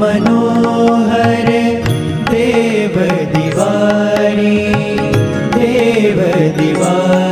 मनोहर देव दिवारी देव दिवारी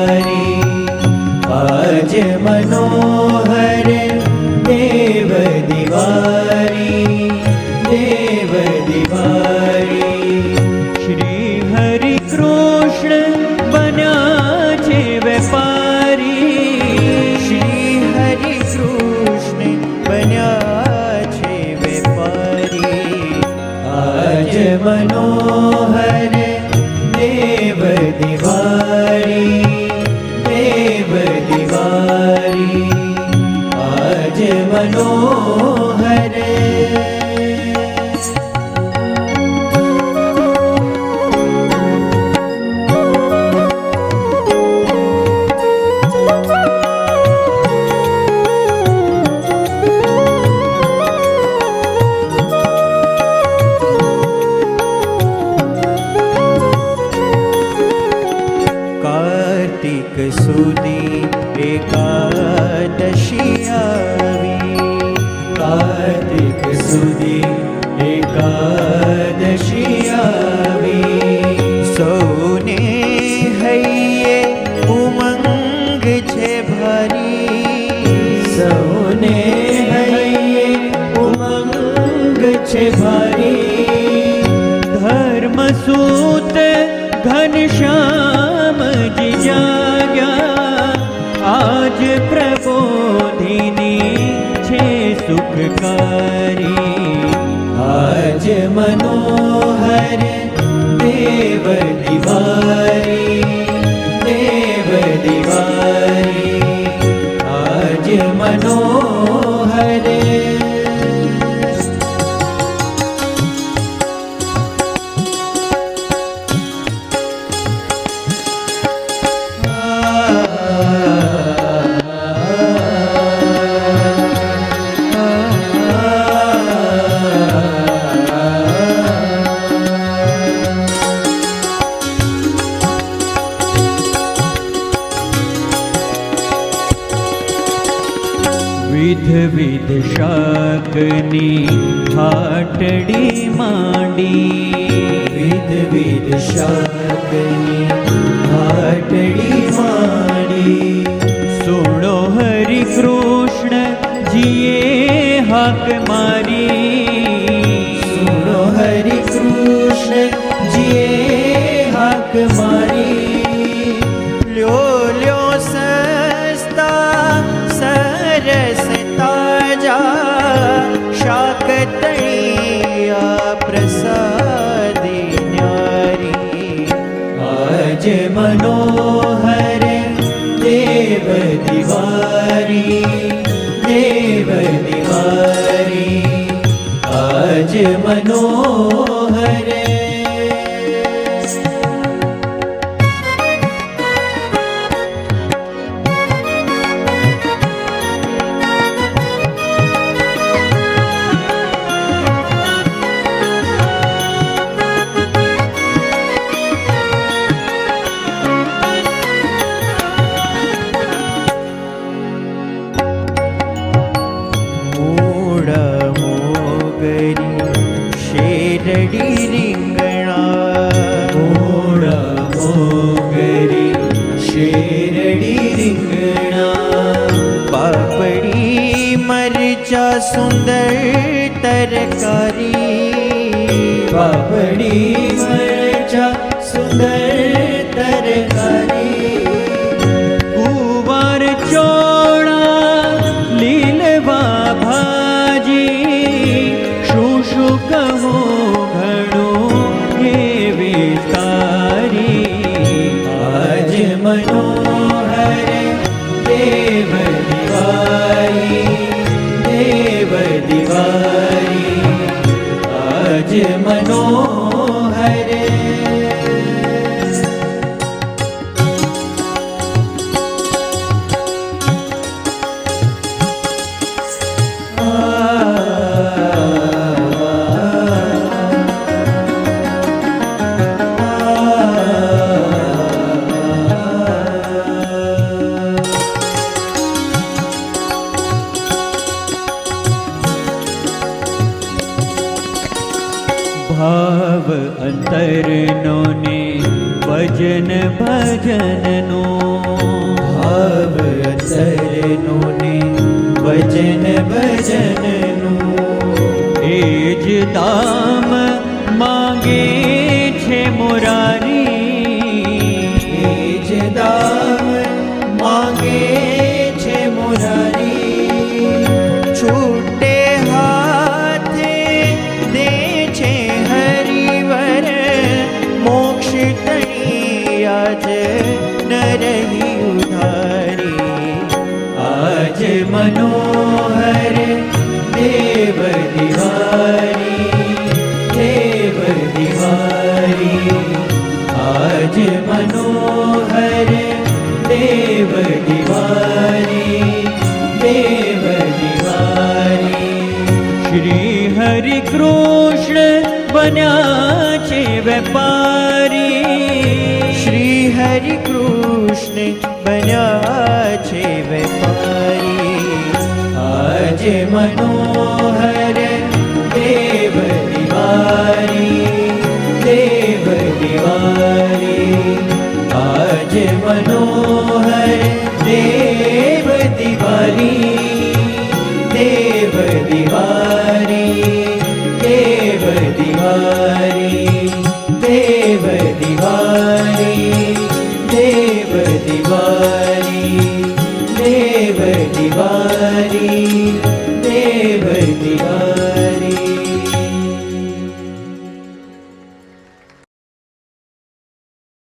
ઘનશ્યામજી જાગ્યા આજ પ્રબોધિની છે સુખકારી આજ મનોહર દેવ દિવારી દેવ દિવારી આજ મનોહર વિધ શાકની હાટડી માંડી. વિધ વિધ શાકની હાટડી માંડી. સુણો હરિ કૃષ્ણ જીએ હાક મારી. આજ મનોહર அடி நீங்களா ஓடமோகரி ஷேரடி நீங்களா பாப்படி மரிச்சா சுந்தர் தரக்காரி பாப்படி மரிச்சா சுந்தர் ભાવ અંતરનો ને ભજન ભજનનો. ભાવ દેવ દિવારી દેવ દિવારી શ્રી હરિ કૃષ્ણ બન્યા છે વેપારી શ્રી હરિ કૃષ્ણ બન્યા છે વેપારી આજ મનોહર ब्रज मनोहर देव दिवाली देव दिवारी देव दिवारी देव दिवारी देव दिवारी देव you.